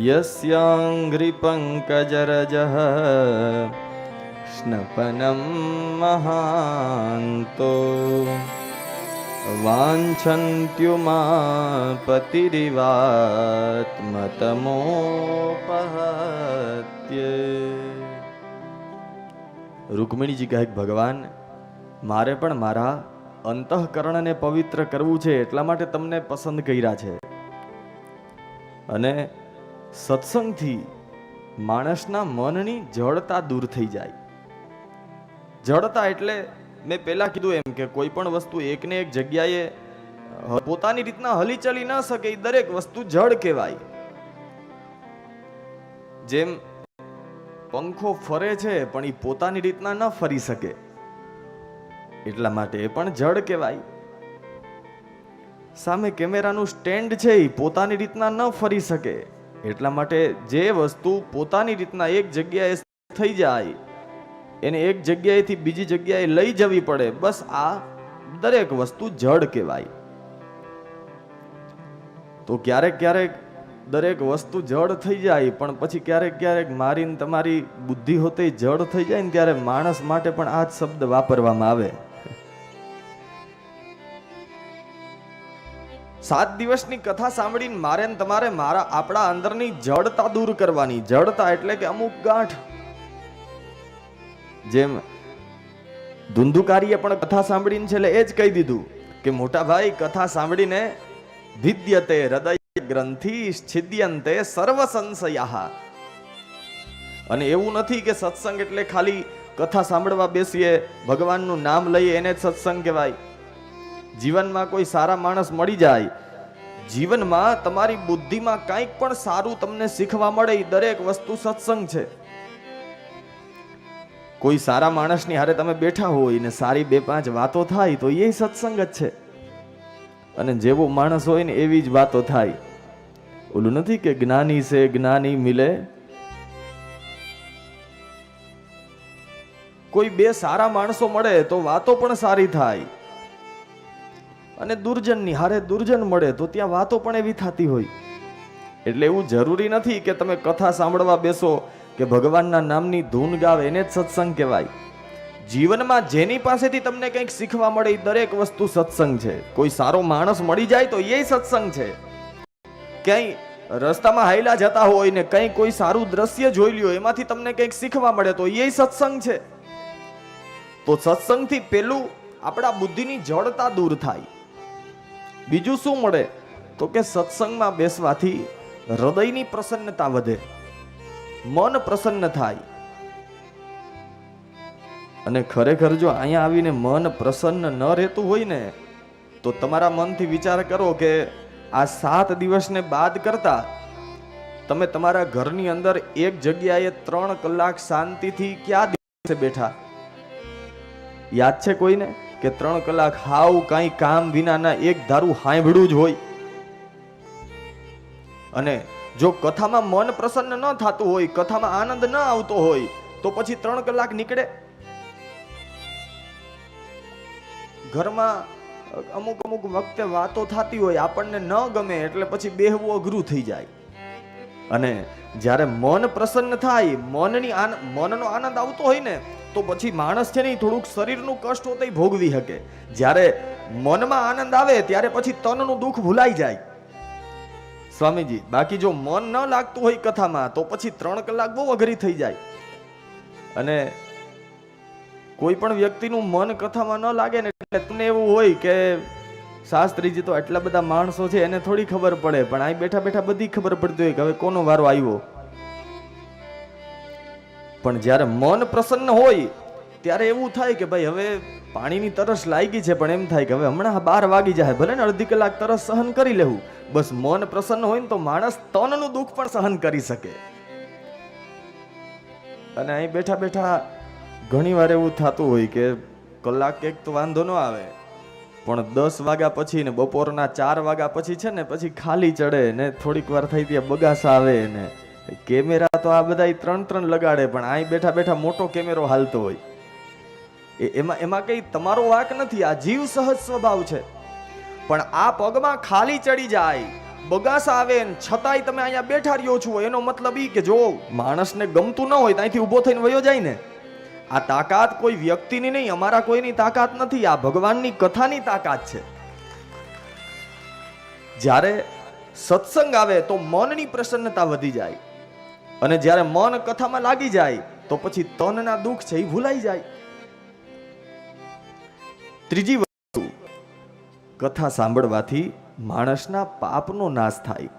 यस्याङ्घ्रिपङ्कजरजः स्नपनं महान्तो વાંછંત્યુમાપતિરિવાત્મતમોપહત્ય રૂકમિણીજી કહે કે ભગવાન મારે પણ મારા અંતઃકરણને પવિત્ર કરવું છે એટલા માટે તમને પસંદ કર્યા છે અને સત્સંગથી માણસના મનની જડતા દૂર થઈ જાય. જડતા એટલે મેં પહેલાં કીધું એમ કે કોઈ પણ વસ્તુ એકને એક જગ્યાએ પોતાની રીતના હલીચલી ન શકે એ દરેક વસ્તુ જડ કહેવાય. જેમ પંખો ફરે છે પણ એ પોતાની રીતના ન ફરી શકે. એટલા માટે એ પણ જડ કહેવાય. સામે કેમેરાનું સ્ટેન્ડ છે એ પોતાની રીતના ન ફરી શકે. એટલા માટે જે વસ્તુ પોતાની રીતના એક જગ્યાએ થઈ જાય, એને એક જગ્યાએથી બીજી જગ્યાએ લઈ જવી પડે, બસ આ દરેક વસ્તુ જડ કહેવાય. તો ક્યારેક ક્યારેક દરેક વસ્તુ જડ થઈ જાય, પણ પછી ક્યારેક ક્યારેક મારીને તમારી બુદ્ધિ હોતે જડ થઈ જાય ને ત્યારે માણસ માટે પણ આ જ શબ્દ વાપરવામાં આવે. સાત દિવસની કથા સાંભળીને મારે તમારે મારા આપણા અંદરની જડતા દૂર કરવાની. જડતા એટલે કે અમુક ગાંઠ. જેમ ધુંધુકારીએ પણ કથા સાંભળીને છેલ્લે એ જ કહી દીધું કે, મોટા ભાઈ, કથા સાંભળીને ભિદ્યતે હૃદય ગ્રંથિ છિદ્યંતે સર્વ સંશયા અને એવું નથી કે સત્સંગ એટલે ખાલી કથા સાંભળવા બેસીએ, ભગવાનનું નામ લઈએ, એને જ સત્સંગ કહેવાય. જીવનમાં કોઈ સારા માણસ મળી જાય. જીવનમાં તમારી બુદ્ધિમાં કંઈક પણ સારું તમને શીખવા મળે દરેક વસ્તુ સત્સંગ છે. કોઈ સારા માણસની હારે તમે બેઠા હોય ને સારી બે પાંચ વાતો થાય તો એ સત્સંગ જ છે. અને જેવો માણસ હોય ને એવી જ વાતો થાય. ઓલું નથી કે જ્ઞાની છે જ્ઞાની મિલે? કોઈ બે સારા માણસો મળે તો વાતો પણ સારી થાય. અને દુર્જનની હારે દુર્જન મળે તો ત્યાં વાતો પણ એવી થતી હોય. એટલે એવું જરૂરી નથી કે તમે કથા સાંભળવા બેસો કે ભગવાનના નામની ધૂન ગાવ એને જ સત્સંગ કહેવાય. જીવનમાં જેની પાસેથી તમને કંઈક શીખવા મળે એ દરેક વસ્તુ સત્સંગ છે. કોઈ સારો માણસ મળી જાય તો એ સત્સંગ છે. ક્યાંય રસ્તામાં હાઈલા જતા હોય ને કંઈ કોઈ સારું દ્રશ્ય જોઈ લ્યો, એમાંથી તમને કંઈક શીખવા મળે તો એ સત્સંગ છે. તો સત્સંગથી પેલું આપણા બુદ્ધિની જડતા દૂર થાય. બીજું શું મળે? તો કે સત્સંગમાં બેસવાથી હૃદયની પ્રસન્નતા વધે, મન પ્રસન્ન થાય. અને ખરેખર જો અહીંયા આવીને મન પ્રસન્ન ન રહેતું હોય ને, તો તમારા મનથી વિચાર કરો કે આ સાત દિવસને બાદ કરતા તમે તમારા ઘરની અંદર એક જગ્યાએ ત્રણ કલાક શાંતિથી ક્યાં દિવસે બેઠા? યાદ છે કોઈને? કે ત્રણ કલાક હાવ કાંઈ કામ વિનાના એક ધારું હાંભળું જ હોય. અને જો કથામાં મન પ્રસન્ન ન થતું હોય, કથામાં આનંદ ન આવતો હોય, તો પછી ત્રણ કલાક નીકળે. ઘરમાં અમુક અમુક વખતે વાતો થતી હોય, આપણને ન ગમે એટલે પછી બેહવું અઘરું થઈ જાય. અને જ્યારે મન પ્રસન્ન થાય, મનની મનનો આનંદ આવતો હોય ને, તો પછી માણસ છે ને થોડુંક શરીરનું કષ્ટ હોતે ભોગવી શકે. જ્યારે મનમાં આનંદ આવે, ત્યારે પછી તનનું દુઃખ ભૂલાઈ જાય. સ્વામીજી, બાકી જો મન ન લાગતું હોય કથામાં, તો પછી ત્રણ કલાક બહુ અઘરી થઈ જાય. અને કોઈ પણ વ્યક્તિનું મન કથામાં ન લાગે ને, એટલે તમને એવું હોય કે શાસ્ત્રીજી તો એટલા બધા માણસો છે, એને થોડી ખબર પડે, પણ અહીં બેઠા બેઠા બધી ખબર પડતી હોય કે હવે કોનો વારો આવ્યો? પણ જ્યારે મન પ્રસન્ન હોય, ત્યારે એવું થાય કે ભાઈ, હવે પાણીની તરસ લાગી છે, પણ એમ થાય કે હવે હમણાં બાર વાગી જાય, ભલે ને અડધી કલાક તરસ સહન કરી લેવું, બસ મન પ્રસન્ન હોય ને તો માણસ તનનું દુઃખ પણ સહન કરી શકે. અને અહીં બેઠા બેઠા ઘણી વાર એવું થતું હોય કે કલાક એક તો વાંધો ન આવે પણ દસ વાગ્યા પછી ને બપોરના ચાર વાગ્યા પછી છે ને, પછી ખાલી ચડે ને થોડીક વાર થઈ ત્યાં બગાસા આવે ને. કેમેરા તો આ બધા ત્રણ ત્રણ લગાડે, પણ અહીં બેઠા બેઠા મોટો કેમેરો હાલતો હોય. એ, એમાં એમાં કઈ તમારો વાક નથી, આ જીવ સહજ સ્વભાવ છે. પણ આ પગમાં ખાલી ચડી જાય, બગાસા આવે ને છતાંય તમે અહીંયા બેઠા રહ્યો છો, એનો મતલબ ઈ કે જો, માણસને ગમતું ન હોય, ત્યાંથી ઊભો થઈને વયો જાય ને. આ તાકાત કોઈ વ્યક્તિની નહીં, અમારા કોઈની તાકાત નથી, આ ભગવાનની કથાની તાકાત છે. જ્યારે સત્સંગ આવે તો મનની પ્રસન્નતા વધી જાય અને જ્યારે મન કથામાં લાગી જાય તો પછી તનના દુઃખ છે એ ભૂલાઈ જાય. ત્રીજી વસ્તુ, કથા સાંભળવાથી માણસના પાપનો નાશ થાય.